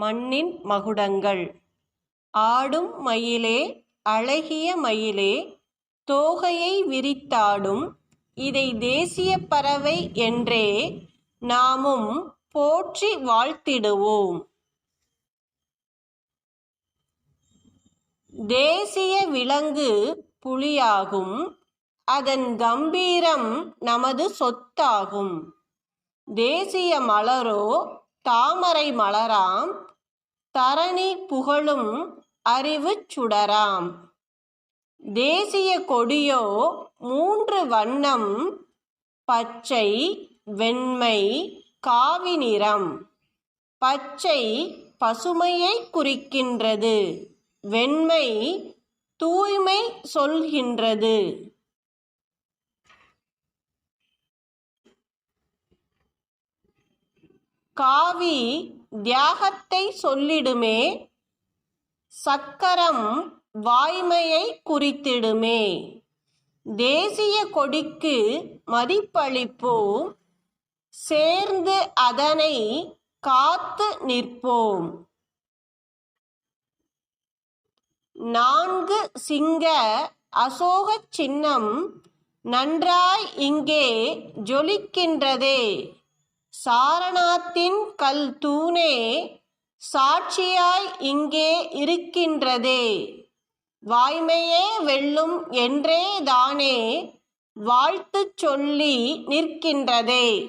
மண்ணின் மகுடங்கள். ஆடும் மயிலே அழகிய மயிலே தோகையை விரித்தாடும் இதை தேசிய பறவை என்றே நாமும் போற்றி வாழ்த்திடுவோம். தேசிய விலங்கு புலியாகும். அதன் கம்பீரம் நமது சொத்தாகும். தேசிய மலரோ தாமரை மலராம். தரணி புகழும் அறிவுச் சுடராம். தேசிய கொடியோ மூன்று வண்ணம் பச்சை வெண்மை காவி நிறம். பச்சை பசுமையை குறிக்கின்றது வெண்மை தூய்மை சொல்கின்றது. காவி தியாகத்தை சொல்லிடுமே சக்கரம் வாய்மையை குறித்திடுமே. தேசிய கொடிக்கு மதிப்பளிப்போம் சேர்ந்து அதனை காத்து நிற்போம். நான்கு சிங்க அசோகச் சின்னம் நன்றாய் இங்கே ஜொலிக்கின்றதே. சாரணாத்தின் கல் தூணே சாட்சியாய் இங்கே இருக்கின்றதே. வாய்மையே வெல்லும் என்றே தானே வாழ்த்துச் சொல்லி நிற்கின்றதே.